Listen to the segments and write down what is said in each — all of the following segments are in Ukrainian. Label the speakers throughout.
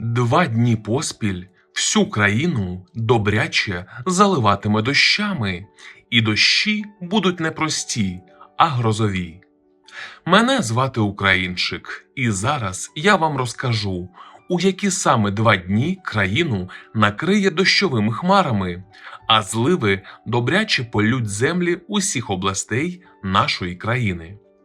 Speaker 1: Два дні поспіль всю країну добряче заливатиме дощами, і дощі будуть не прості, а грозові. Мене звати Українчик, і зараз я вам розкажу, у які саме два дні країну накриє дощовими хмарами, а зливи добряче полють землі усіх областей нашої країни.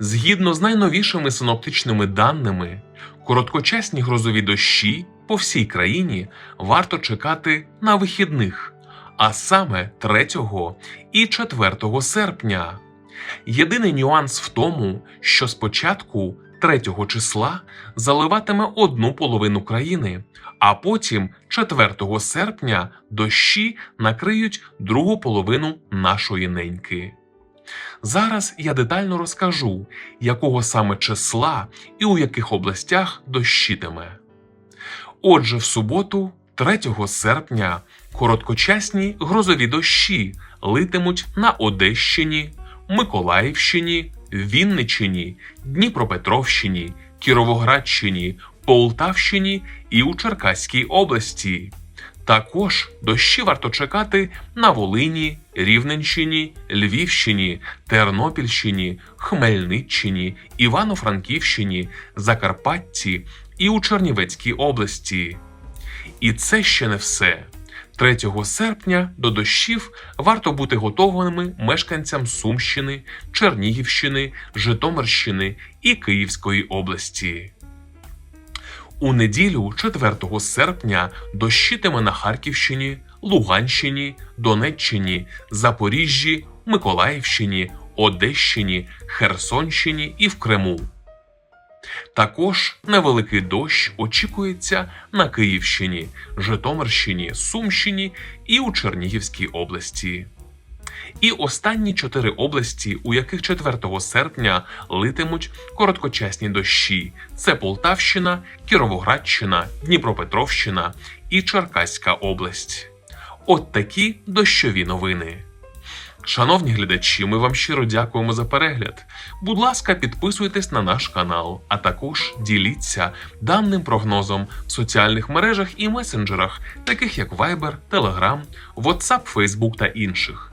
Speaker 1: Згідно з найновішими синоптичними даними, короткочасні грозові дощі по всій країні варто чекати на вихідних, а саме 3 і 4 серпня. Єдиний нюанс в тому, що спочатку 3 числа заливатиме одну половину країни, а потім 4 серпня дощі накриють другу половину нашої неньки. Зараз я детально розкажу, якого саме числа і у яких областях дощитиме. Отже, в суботу, 3 серпня, короткочасні грозові дощі литимуть на Одещині, Миколаївщині, Вінниччині, Дніпропетровщині, Кіровоградщині, Полтавщині і у Черкаській області. Також дощі варто чекати на Волині, Рівненщині, Львівщині, Тернопільщині, Хмельниччині, Івано-Франківщині, Закарпатті і у Чернівецькій області. І це ще не все. 3 серпня до дощів варто бути готовими мешканцям Сумщини, Чернігівщини, Житомирщини і Київської області. У неділю, 4 серпня, дощитиме на Харківщині, Луганщині, Донеччині, Запоріжжі, Миколаївщині, Одещині, Херсонщині і в Криму. Також невеликий дощ очікується на Київщині, Житомирщині, Сумщині і у Чернігівській області. І останні чотири області, у яких 4 серпня литимуть короткочасні дощі: це Полтавщина, Кіровоградщина, Дніпропетровщина і Черкаська область. От такі дощові новини. Шановні глядачі, ми вам щиро дякуємо за перегляд. Будь ласка, підписуйтесь на наш канал, а також діліться даним прогнозом в соціальних мережах і месенджерах, таких як Viber, Telegram, WhatsApp, Facebook та інших.